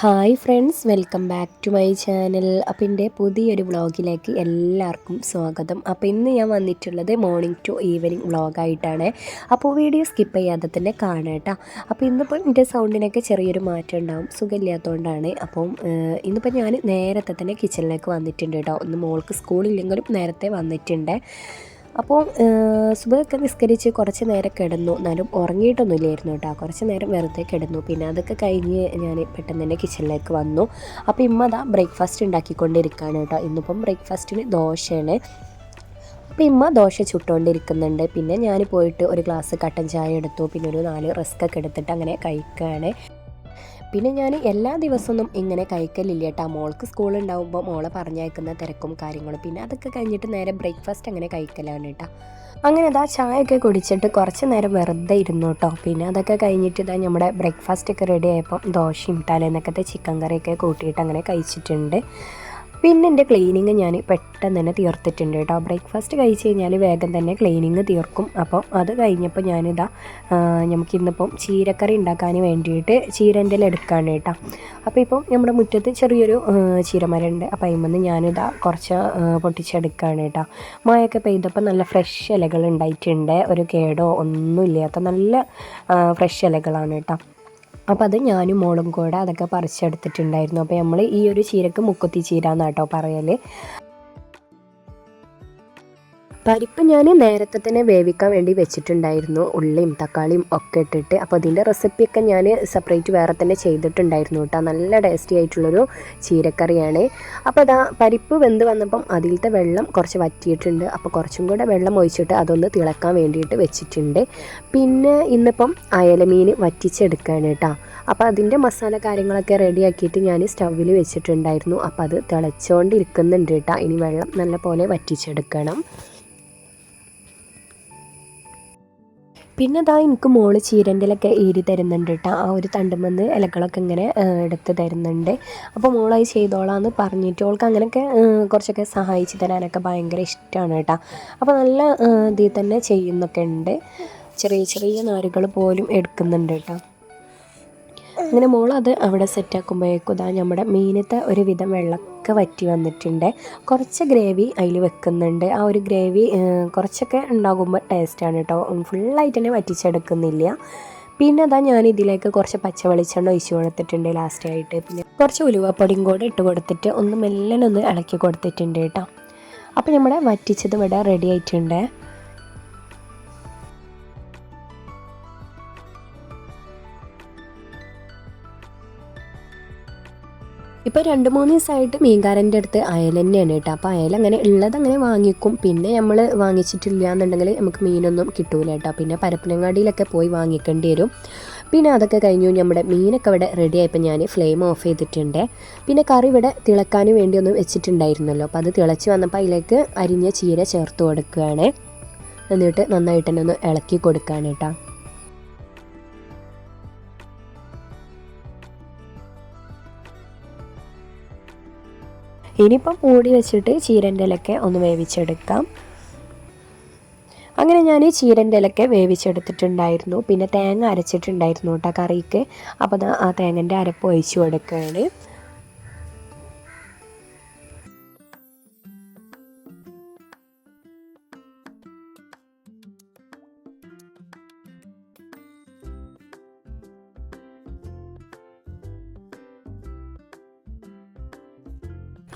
Hi friends welcome back to my channel. അപ്പോൾ എന്റെ പുതിയൊരു വ്ളോഗിലേക്ക് എല്ലാവർക്കും സ്വാഗതം. അപ്പോൾ ഇന്ന് ഞാൻ വന്നിട്ടുള്ളത് മോർണിംഗ് ടു ഈവനിങ് വ്ളോഗായിട്ടാണ്. അപ്പോൾ വീഡിയോ സ്കിപ്പ് ചെയ്യാതെ തന്നെ കാണാം കേട്ടോ അപ്പോൾ ഇന്നിപ്പോൾ എന്റെ സൗണ്ടിനൊക്കെ ചെറിയൊരു മാറ്റം ഉണ്ടാവും. സുഖമില്ലാത്തതുകൊണ്ടാണ് അപ്പം ഇന്നിപ്പോൾ ഞാൻ നേരത്തെ തന്നെ കിച്ചണിലേക്ക് വന്നിട്ടുണ്ട് കേട്ടോ ഇന്ന് മോൾക്ക് സ്കൂളില്ലെങ്കിലും നേരത്തെ വന്നിട്ടുണ്ട്. അപ്പോൾ സുബഹൊക്കെ നിസ്കരിച്ച് കുറച്ച് നേരം കിടന്നു. എന്നാലും ഉറങ്ങിയിട്ടൊന്നുമില്ലായിരുന്നു കേട്ടോ. കുറച്ച് നേരം വെറുതെ കിടന്നു. പിന്നെ അതൊക്കെ കഴിഞ്ഞ് ഞാൻ പെട്ടെന്ന് തന്നെ കിച്ചണിലേക്ക് വന്നു. അപ്പോൾ ഇമ്മ അതാ ബ്രേക്ക്ഫാസ്റ്റ് ഉണ്ടാക്കിക്കൊണ്ടിരിക്കുകയാണ് കേട്ടോ. ഇന്നിപ്പം ബ്രേക്ക്ഫാസ്റ്റിന് ദോശയാണ്. അപ്പോൾ ഇമ്മ ദോശ ചുട്ടുകൊണ്ടിരിക്കുന്നുണ്ട് പിന്നെ ഞാൻ പോയിട്ട് ഒരു ഗ്ലാസ് കട്ടൻ ചായ എടുത്തു. പിന്നെ ഒരു നാല് റസ്ക് ഒക്കെ എടുത്തിട്ട് അങ്ങനെ കഴിക്കുകയാണ്. പിന്നെ ഞാൻ എല്ലാ ദിവസമൊന്നും ഇങ്ങനെ കഴിക്കലില്ല കേട്ടോ മോൾക്ക് സ്കൂൾ ഉണ്ടാകുമ്പോൾ മോളെ പറഞ്ഞയക്കുന്ന തിരക്കും കാര്യങ്ങളും. പിന്നെ അതൊക്കെ കഴിഞ്ഞിട്ട് നേരെ ബ്രേക്ക്ഫാസ്റ്റ് അങ്ങനെ കഴിക്കലാണ് കേട്ടോ അങ്ങനെ അതാ ചായയൊക്കെ കുടിച്ചിട്ട് കുറച്ച് നേരം വെറുതെ ഇരുന്നു കേട്ടോ പിന്നെ അതൊക്കെ കഴിഞ്ഞിട്ട് ഇതാ നമ്മുടെ ബ്രേക്ക്ഫാസ്റ്റ് ഒക്കെ റെഡി ആയപ്പോൾ ദോശയും തലേന്നൊക്കത്തെ ചിക്കൻ കറിയൊക്കെ കൂട്ടിയിട്ട് അങ്ങനെ കഴിച്ചിട്ടുണ്ട്. പിന്നെ എന്റെ ക്ലീനിങ് ഞാൻ പെട്ടെന്ന് തന്നെ തീർത്തിട്ടുണ്ട് കേട്ടോ. ബ്രേക്ക്ഫാസ്റ്റ് കഴിച്ച് കഴിഞ്ഞാൽ വേഗം തന്നെ ക്ലീനിങ് തീർക്കും. അപ്പോൾ അത് കഴിഞ്ഞപ്പോൾ ഞാനിതാ നമുക്കിന്നിപ്പം ചീരക്കറി ഉണ്ടാക്കാൻ വേണ്ടിയിട്ട് ചീരന്റെ എടുക്കാണ് കേട്ടോ. അപ്പോൾ ഇപ്പം നമ്മുടെ മുറ്റത്ത് ചെറിയൊരു ചീരമരമുണ്ട് അപ്പോൾ അതിൽ ഞാനിതാ കുറച്ച് പൊട്ടിച്ചെടുക്കുകയാണ് കേട്ടോ. മഴയൊക്കെ പെയ്തപ്പോൾ നല്ല ഫ്രഷ് ഇലകൾ ഉണ്ടായിട്ടുണ്ട്. ഒരു കേടോ ഒന്നുമില്ലാത്ത നല്ല ഫ്രഷ് ഇലകളാണ് കേട്ടോ. അപ്പോൾ അത് ഞാനും മോളും കൂടെ അതൊക്കെ പറിച്ചെടുത്തിട്ടുണ്ടായിരുന്നു. അപ്പോൾ നമ്മൾ ഈ ഒരു ചീരക്ക് മുക്കുത്തി ചീര എന്നാട്ടോ പറയൽ പരിപ്പ് ഞാൻ നേരത്തെ തന്നെ വേവിക്കാൻ വേണ്ടി വെച്ചിട്ടുണ്ടായിരുന്നു. ഉള്ളിയും തക്കാളിയും ഒക്കെ ഇട്ടിട്ട്. അപ്പോൾ അതിന്റെ റെസിപ്പിയൊക്കെ ഞാൻ സെപ്പറേറ്റ് വേറെ തന്നെ ചെയ്തിട്ടുണ്ടായിരുന്നു കേട്ടോ. നല്ല ടേസ്റ്റി ആയിട്ടുള്ളൊരു ചീരക്കറിയാണ്. അപ്പോൾ അതാ പരിപ്പ് വെന്ത് വന്നപ്പം അതിലത്തെ വെള്ളം കുറച്ച് വറ്റിയിട്ടുണ്ട്. അപ്പോൾ കുറച്ചും കൂടെ വെള്ളം ഒഴിച്ചിട്ട് അതൊന്ന് തിളക്കാൻ വേണ്ടിയിട്ട് വെച്ചിട്ടുണ്ട്. പിന്നെ ഇന്നിപ്പം അയലമീൻ വറ്റിച്ചെടുക്കുകയാണ് കേട്ടോ. അപ്പോൾ അതിന്റെ മസാല കാര്യങ്ങളൊക്കെ റെഡിയാക്കിയിട്ട് ഞാൻ സ്റ്റൗവിൽ വെച്ചിട്ടുണ്ടായിരുന്നു. അപ്പോൾ അത് തിളച്ചുകൊണ്ടിരിക്കുന്നുണ്ട് കേട്ടോ. ഇനി വെള്ളം നല്ല പോലെ വറ്റിച്ചെടുക്കണം. പിന്നെ അതാ എനിക്ക് മോൾ ചീരന്റെലൊക്കെ ഏരി തരുന്നുണ്ട് കേട്ടോ ആ ഒരു തണ്ടുമെന്ന് ഇലകളൊക്കെ ഇങ്ങനെ എടുത്ത് തരുന്നുണ്ട്. അപ്പോൾ മോളത് ചെയ്തോളാന്ന് പറഞ്ഞിട്ട് ഓൾക്ക് അങ്ങനെയൊക്കെ കുറച്ചൊക്കെ സഹായിച്ച് തരാനൊക്കെ ഭയങ്കര ഇഷ്ടമാണ് കേട്ടോ അപ്പോൾ നല്ല ഇതിൽ തന്നെ ചെയ്യുന്നൊക്കെ ഉണ്ട്. ചെറിയ ചെറിയ നാരുകൾ പോലും എടുക്കുന്നുണ്ട് കേട്ടോ അങ്ങനെ മോൾ അത് അവിടെ സെറ്റാക്കുമ്പോഴേക്കും ഇതാ നമ്മുടെ മീനത്തെ ഒരുവിധം വെള്ളമൊക്കെ വറ്റി വന്നിട്ടുണ്ട്. കുറച്ച് ഗ്രേവി അതിൽ വെക്കുന്നുണ്ട്. ആ ഒരു ഗ്രേവി കുറച്ചൊക്കെ ഉണ്ടാകുമ്പോൾ ടേസ്റ്റാണ് കേട്ടോ ഫുള്ളായിട്ട് തന്നെ വറ്റിച്ചെടുക്കുന്നില്ല. പിന്നെ അതാ ഞാൻ ഇതിലേക്ക് കുറച്ച് പച്ച വെളിച്ചെണ്ണ ഒഴിച്ചു കൊടുത്തിട്ടുണ്ട് ലാസ്റ്റായിട്ട് പിന്നെ കുറച്ച് ഉലുവപ്പൊടിയും കൂടെ ഇട്ട് കൊടുത്തിട്ട് ഒന്ന് മെല്ലനൊന്ന് ഇളക്കി കൊടുത്തിട്ടുണ്ട് കേട്ടോ അപ്പോൾ നമ്മുടെ വറ്റിച്ചത് ഇവിടെ റെഡി ആയിട്ടുണ്ട്. ഇപ്പോൾ രണ്ട് മൂന്ന് ദിവസമായിട്ട് മീൻകാരന്റെ അടുത്ത് അയൽ തന്നെയാണ് കേട്ടോ. അപ്പോൾ അയൽ അങ്ങനെ ഉള്ളത് അങ്ങനെ വാങ്ങിക്കും. പിന്നെ നമ്മൾ വാങ്ങിച്ചിട്ടില്ല എന്നുണ്ടെങ്കിൽ നമുക്ക് മീനൊന്നും കിട്ടൂല കേട്ടോ. പിന്നെ പരപ്പനങ്ങാടിയിലൊക്കെ പോയി വാങ്ങിക്കേണ്ടി വരും. പിന്നെ അതൊക്കെ കഴിഞ്ഞു നമ്മുടെ മീനൊക്കെ ഇവിടെ റെഡി ആയപ്പോൾ ഞാൻ ഫ്ലെയിം ഓഫ് ചെയ്തിട്ടുണ്ട്. പിന്നെ കറി ഇവിടെ തിളക്കാൻ വേണ്ടി ഒന്ന് വെച്ചിട്ടുണ്ടായിരുന്നല്ലോ. അപ്പോൾ അത് തിളച്ച് വന്നപ്പോൾ അതിലേക്ക് അരിഞ്ഞ ചീര ചേർത്ത് കൊടുക്കുകയാണ്. എന്നിട്ട് നന്നായിട്ട് തന്നെ ഒന്ന് ഇളക്കി കൊടുക്കുകയാണ് കേട്ടോ. ഇനിയിപ്പം മൂടി വെച്ചിട്ട് ചീരന്റെ ഇലക്കെ ഒന്ന് വേവിച്ചെടുക്കാം. അങ്ങനെ ഞാൻ ഈ ചീരന്റെ ഇലക്കെ വേവിച്ചെടുത്തിട്ടുണ്ടായിരുന്നു. പിന്നെ തേങ്ങ അരച്ചിട്ടുണ്ടായിരുന്നു കേട്ടോ കറിക്ക്. അപ്പോൾ ആ തേങ്ങന്റെ അരപ്പ് ഒഴിച്ചു കൊടുക്കുകയാണ്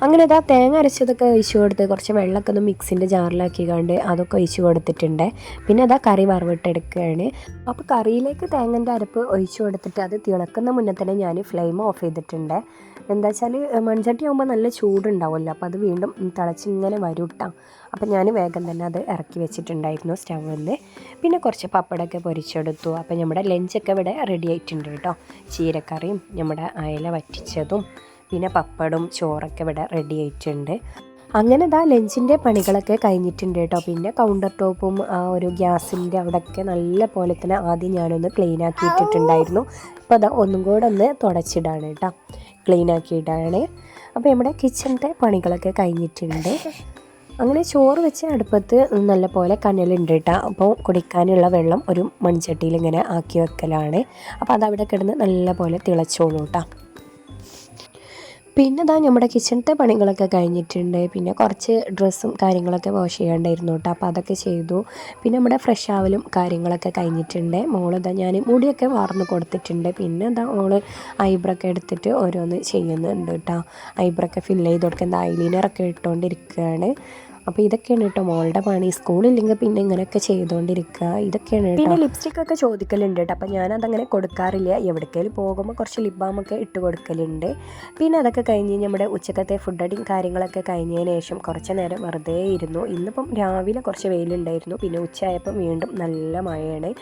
അങ്ങനെ ഇതാ തേങ്ങ അരച്ചതൊക്കെ ഒഴിച്ചു കൊടുത്ത് കുറച്ച് വെള്ളമൊക്കെ ഒന്ന് മിക്സിന്റെ ജാറിലാക്കി കണ്ട് അതൊക്കെ ഒഴിച്ചു കൊടുത്തിട്ടുണ്ട്. പിന്നെ അതാ കറി വറവിട്ടെടുക്കുകയാണ്. അപ്പോൾ കറിയിലേക്ക് തേങ്ങന്റെ അരപ്പ് ഒഴിച്ചു കൊടുത്തിട്ട് അത് തിളക്കുന്ന മുന്നേ തന്നെ ഞാൻ ഫ്ലെയിം ഓഫ് ചെയ്തിട്ടുണ്ട്. എന്താ വെച്ചാൽ മൺചട്ടി ആകുമ്പോൾ നല്ല ചൂടുണ്ടാവുമല്ലോ. അപ്പോൾ അത് വീണ്ടും തിളച്ചിങ്ങനെ വരൂട്ടാം അപ്പോൾ ഞാൻ വേഗം തന്നെ അത് ഇറക്കി വെച്ചിട്ടുണ്ടായിരുന്നു സ്റ്റൗവിൽ പിന്നെ കുറച്ച് പപ്പടമൊക്കെ പൊരിച്ചെടുത്തു. അപ്പോൾ നമ്മുടെ ലഞ്ചൊക്കെ ഇവിടെ റെഡി ആയിട്ടുണ്ട് കേട്ടോ. ചീരക്കറിയും നമ്മുടെ അയല വറ്റിച്ചതും. പിന്നെ പപ്പടും ചോറൊക്കെ ഇവിടെ റെഡി ആയിട്ടുണ്ട്. അങ്ങനെ ഇതാ ലഞ്ചിന്റെ പണികളൊക്കെ കഴിഞ്ഞിട്ടുണ്ട് കേട്ടോ. പിന്നെ കൗണ്ടർ ടോപ്പും ആ ഒരു ഗ്യാസിന്റെ അവിടെയൊക്കെ നല്ല പോലെ തന്നെ ആദ്യം ഞാനൊന്ന് ക്ലീൻ ആക്കി ഇട്ടിട്ടുണ്ടായിരുന്നു അപ്പോൾ അതാ ഒന്നും കൂടെ ഒന്ന് തുടച്ചിടാണ് കേട്ടോ. ക്ലീൻ ആക്കിയിട്ടാണ് അപ്പോൾ നമ്മുടെ കിച്ചണിന്റെ പണികളൊക്കെ കഴിഞ്ഞിട്ടുണ്ട്. അങ്ങനെ ചോറ് വെച്ച് അടുപ്പത്ത് നല്ല പോലെ കനലുണ്ട് കേട്ടോ. അപ്പോൾ കുടിക്കാനുള്ള വെള്ളം ഒരു മൺചട്ടിയിൽ ഇങ്ങനെ ആക്കി വെക്കലാണ്. അപ്പോൾ അതവിടെ കിടന്ന് നല്ല പോലെ തിളച്ചോളൂ കേട്ടോ. പിന്നെ ഇതാ നമ്മുടെ കിച്ചണത്തെ പണികളൊക്കെ കഴിഞ്ഞിട്ടുണ്ട്. പിന്നെ കുറച്ച് ഡ്രസ്സും കാര്യങ്ങളൊക്കെ വാഷ് ചെയ്യേണ്ടായിരുന്നു കേട്ടോ. അപ്പോൾ അതൊക്കെ ചെയ്തു. പിന്നെ നമ്മുടെ ഫ്രഷ് ആവലും കാര്യങ്ങളൊക്കെ കഴിഞ്ഞിട്ടുണ്ട്. മോളിതാ ഞാൻ മുടിയൊക്കെ വാർന്ന് കൊടുത്തിട്ടുണ്ട്. പിന്നെ എന്താ മോൾ ഐബ്രോ ഒക്കെ എടുത്തിട്ട് ഓരോന്ന് ചെയ്യുന്നുണ്ട് കേട്ടോ. ഐബ്രോ ഒക്കെ ഫില്ല് ചെയ്ത് കൊടുക്കുന്ന ഐലൈനറൊക്കെ ഇട്ടുകൊണ്ടിരിക്കുകയാണ് അപ്പോൾ ഇതൊക്കെയാണ് കേട്ടോ. മോളുടെ പണി. സ്കൂളില്ലെങ്കിൽ പിന്നെ ഇങ്ങനെയൊക്കെ ചെയ്തുകൊണ്ടിരിക്കുക. ഇതൊക്കെയാണ് പിന്നെ ലിപ്സ്റ്റിക് ഒക്കെ ചോദിക്കലുണ്ട് കേട്ടോ. അപ്പോൾ ഞാനതങ്ങനെ കൊടുക്കാറില്ല. എവിടേക്കെങ്കിലും പോകുമ്പോൾ കുറച്ച് ലിപ് ഒക്കെ ഇട്ട് കൊടുക്കലുണ്ട്. പിന്നെ അതൊക്കെ കഴിഞ്ഞ് നമ്മുടെ ഉച്ചക്കത്തെ ഫുഡ് അടിയും കാര്യങ്ങളൊക്കെ കഴിഞ്ഞതിന് ശേഷം കുറച്ച് നേരം വെറുതെ ഇരുന്നു. ഇന്നിപ്പം രാവിലെ കുറച്ച് വെയിലുണ്ടായിരുന്നു. പിന്നെ ഉച്ചയായപ്പം വീണ്ടും നല്ല മഴയാണ്.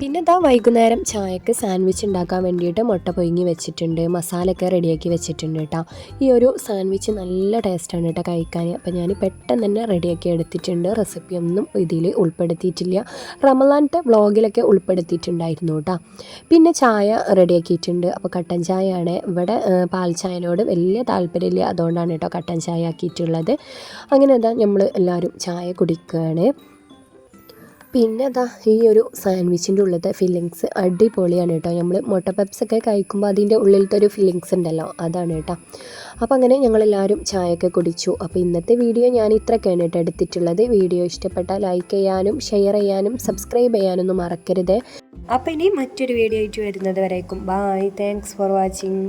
പിന്നെ ഇതാ വൈകുന്നേരം ചായക്ക് സാൻഡ്വിച്ച് ഉണ്ടാക്കാൻ വേണ്ടിയിട്ട് മുട്ട പൊയിങ്ങി വെച്ചിട്ടുണ്ട്. മസാലയൊക്കെ റെഡിയാക്കി വെച്ചിട്ടുണ്ട് കേട്ടോ ഈ ഒരു സാൻഡ്വിച്ച് നല്ല ടേസ്റ്റാണ് കേട്ടോ കഴിക്കാൻ. അപ്പോൾ ഞാൻ പെട്ടെന്ന് തന്നെ റെഡിയാക്കി എടുത്തിട്ടുണ്ട്. റെസിപ്പി ഒന്നും ഇതിൽ ഉൾപ്പെടുത്തിയിട്ടില്ല. റമലാന്റെ വ്ളോഗിലൊക്കെ ഉൾപ്പെടുത്തിയിട്ടുണ്ടായിരുന്നു കേട്ടോ പിന്നെ ചായ റെഡിയാക്കിയിട്ടുണ്ട്. അപ്പോൾ കട്ടൻ ചായയാണ്. ഇവിടെ പാൽ ചായനോട് വലിയ താല്പര്യമില്ല. അതുകൊണ്ടാണ് കേട്ടോ കട്ടൻ ചായ ആക്കിയിട്ടുള്ളത്. അങ്ങനെ അതാ നമ്മൾ എല്ലാവരും ചായ കുടിക്കുകയാണ് പിന്നെ അതാ ഈ ഒരു സാൻഡ്വിച്ചിന്റെ ഉള്ളിലത്തെ ഫില്ലിങ്സ് അടിപൊളിയാണ് കേട്ടോ. നമ്മൾ മുട്ട പെപ്സൊക്കെ കഴിക്കുമ്പോൾ അതിന്റെ ഉള്ളിലത്തെ ഒരു ഫില്ലിങ്സ് ഉണ്ടല്ലോ അതാണ് കേട്ടോ. അപ്പോൾ അങ്ങനെ ഞങ്ങളെല്ലാവരും ചായയൊക്കെ കുടിച്ചു. അപ്പോൾ ഇന്നത്തെ വീഡിയോ ഞാൻ ഇത്രയൊക്കെയാണ് കേട്ടോ എടുത്തിട്ടുള്ളത്. വീഡിയോ ഇഷ്ടപ്പെട്ടാൽ ലൈക്ക് ചെയ്യാനും ഷെയർ ചെയ്യാനും സബ്സ്ക്രൈബ് ചെയ്യാനൊന്നും മറക്കരുത്. അപ്പോൾ ഇനി മറ്റൊരു വീഡിയോ ആയിട്ട് വരുന്നത് വരേക്കും. Bye thanks for watching